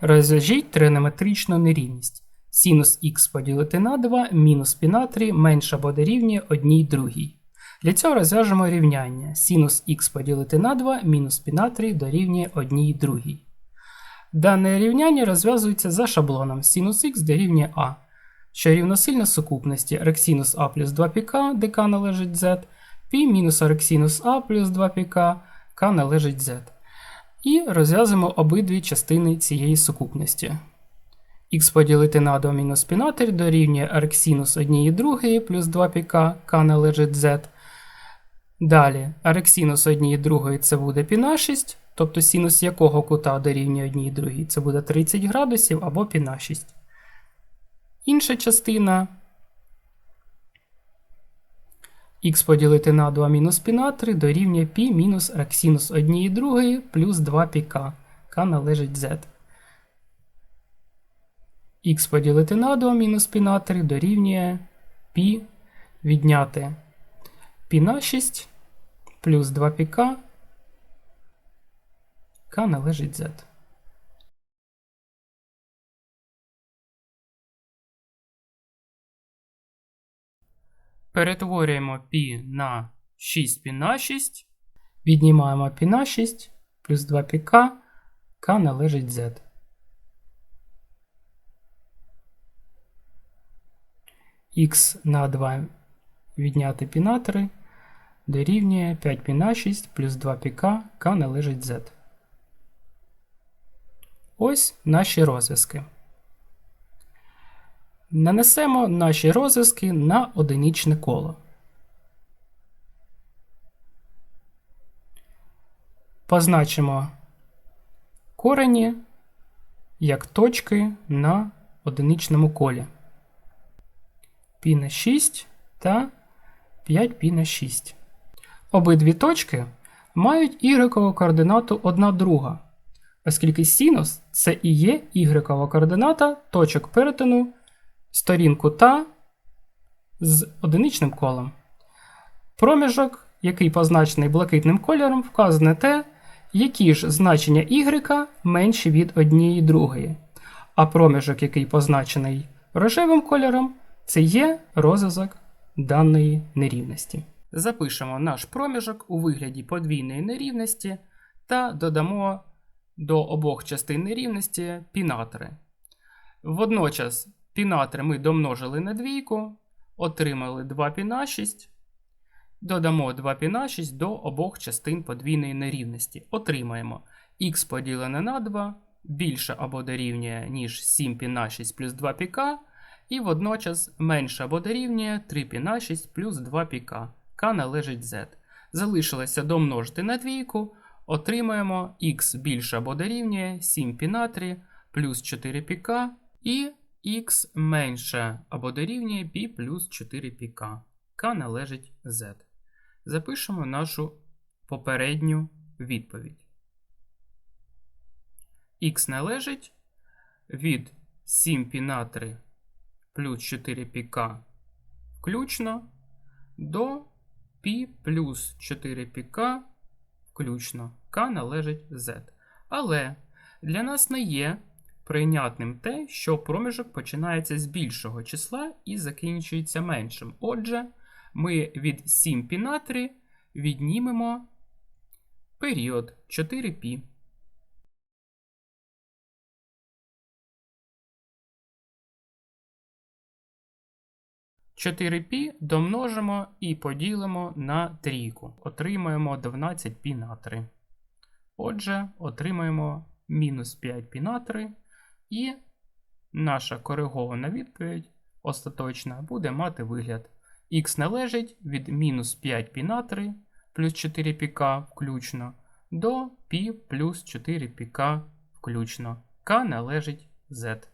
Розв'яжіть тринометричну нерівність. Синус х поділити на 2 мінус пі на 3 менше або дорівнює 1 другій. Для цього розв'яжемо рівняння. Синус х поділити на 2 мінус пі на 3 дорівнює 1 другій. Дане рівняння розв'язується за шаблоном синус х дорівнює А, що рівносильно сукупності арексінус А плюс 2 піка, де К належить Z, пі мінус арексінус А плюс 2 піка, К належить Z і розв'язуємо обидві частини цієї сукупності. Х поділити на 2 мінус пінатель дорівнює арексінус 1 2 плюс 2 піка, К належить Z. Далі, арексінус 1 2 це буде піна 6, тобто синус якого кута дорівнює 1 2, це буде 30 градусів або піна 6. Інша частина х поділити на 2 мінус π на 3 дорівнює π мінус арксинус 1 другої плюс 2 пк, k належить z. х поділити на 2 мінус π на 3 дорівнює π відняти π на 6 плюс 2 пк, k належить z. Перетворюємо π на 6 π на 6. Віднімаємо π на 6 плюс 2 пк, k належить z. х на 2 відняти π на 3 дорівнює 5 π на 6 плюс 2 пк, k належить z. Ось наші розв'язки. Нанесемо наші розв'язки на одиничне коло. Позначимо корені як точки на одиничному колі. π на 6 та 5 π на 6. Обидві точки мають y координату одна друга, оскільки синус це і є y координата точок перетину сторін кута з одиничним колом. Проміжок, який позначений блакитним кольором, вказане те, які ж значення y менші від однієї другої. А проміжок, який позначений рожевим кольором, це є розв'язок даної нерівності. Запишемо наш проміжок у вигляді подвійної нерівності та додамо до обох частин нерівності пінатри. Водночас пінатри ми домножили на двійку, отримали 2 пі на 6. Додамо 2 пі на 6 до обох частин подвійної нерівності. Отримаємо х поділене на 2 більше або дорівнює, ніж 7 пі на 6 плюс 2 піка, і водночас менше або дорівнює 3 пі на 6 плюс 2 піка. К належить z. Залишилося домножити на двійку, отримаємо х більше або дорівнює 7 пі на 3 плюс 4 піка і х менше або дорівнює π плюс 4 пік. К належить z. Запишемо нашу попередню відповідь. Х належить від 7 пі на 3 плюс 4 пік включно до π плюс 4 пік включно. К належить z. Але для нас не є прийнятним те, що проміжок починається з більшого числа і закінчується меншим. Отже, ми від 7 пі на 3 віднімемо період 4 пі. Чотири пі домножимо і поділимо на трійку. Отримаємо 12 пі на 3. Отже, отримаємо мінус 5 пі на 3. І наша коригована відповідь остаточна буде мати вигляд. Х належить від мінус 5 пі на 3 плюс 4 піка включно до π плюс 4 піка включно. К належить z.